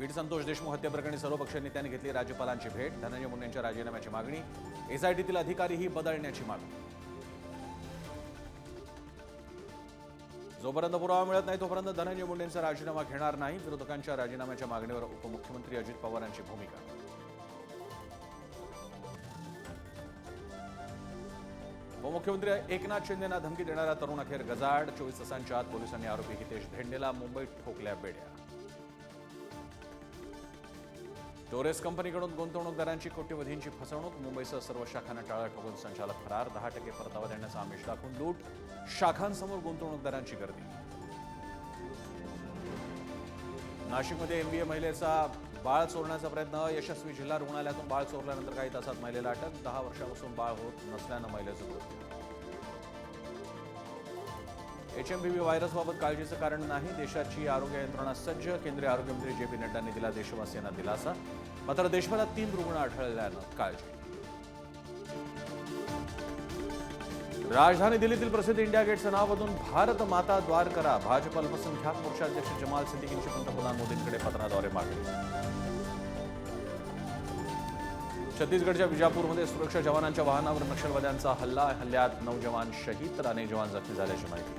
बीड संतोष देशमुख हत्येप्रकरणी सर्वपक्षीय नेत्यांनी घेतली राज्यपालांची भेट धनंजय मुंडेंच्या राजीनाम्याची मागणी एसआयटीतील अधिकारीही बदलण्याची मागणी. जोपर्यंत पुरावा मिळत नाही तोपर्यंत धनंजय मुंडेंचा राजीनामा घेणार नाही. विरोधकांच्या राजीनाम्याच्या मागणीवर उपमुख्यमंत्री अजित पवारांची भूमिका. उपमुख्यमंत्री एकनाथ शिंदेना धमकी देणारा तरुण अखेर गजाड चोवीस तासांच्या आत पोलिसांनी आरोपी हितेश धेंडेला मुंबईत ठोकल्या बेड्या. टोरेस कंपनीकडून गुंतवणूकदारांची कोट्यवधींची फसवणूक मुंबईसह सर्व शाखांना टाळा ठोकून संचालक फरार दहा टक्के परतावा देण्याचा आमिष दाखवून लूट शाखांसमोर गुंतवणूकदारांची गर्दी. नाशिकमध्ये एमबीए महिलेचा बाळ चोरण्याचा प्रयत्न यशस्वी जिल्हा रुग्णालयातून बाळ चोरल्यानंतर काही तासात महिलेला अटक दहा वर्षापासून बाळ होत नसल्यानं महिलेचं मृत्यू एच एम बी व्ही व्हायरसबाबत काळजीचं कारण नाही. देशाची आरोग्य यंत्रणा सज्ज. केंद्रीय आरोग्यमंत्री जे पी नड्डांनी दिला देशवासियांना दिलासा. मात्र देशभरात तीन रुग्ण आढळल्यानं काळजी राजधानी दिल्लीतील प्रसिद्ध इंडिया गेटचं नाव बदलून भारत माता द्वार करा भाजप अल्पसंख्याक मोर्चाध्यक्ष जमाल सिद्दीकींची पंतप्रधान मोदींकडे पत्राद्वारे मागणी छत्तीसगडच्या विजापूरमध्ये सुरक्षा जवानांच्या वाहनावर नक्षलवाद्यांचा हल्ला. हल्ल्यात नऊ जवान शहीद तर अनेक जवान जखमी झाल्याची माहिती.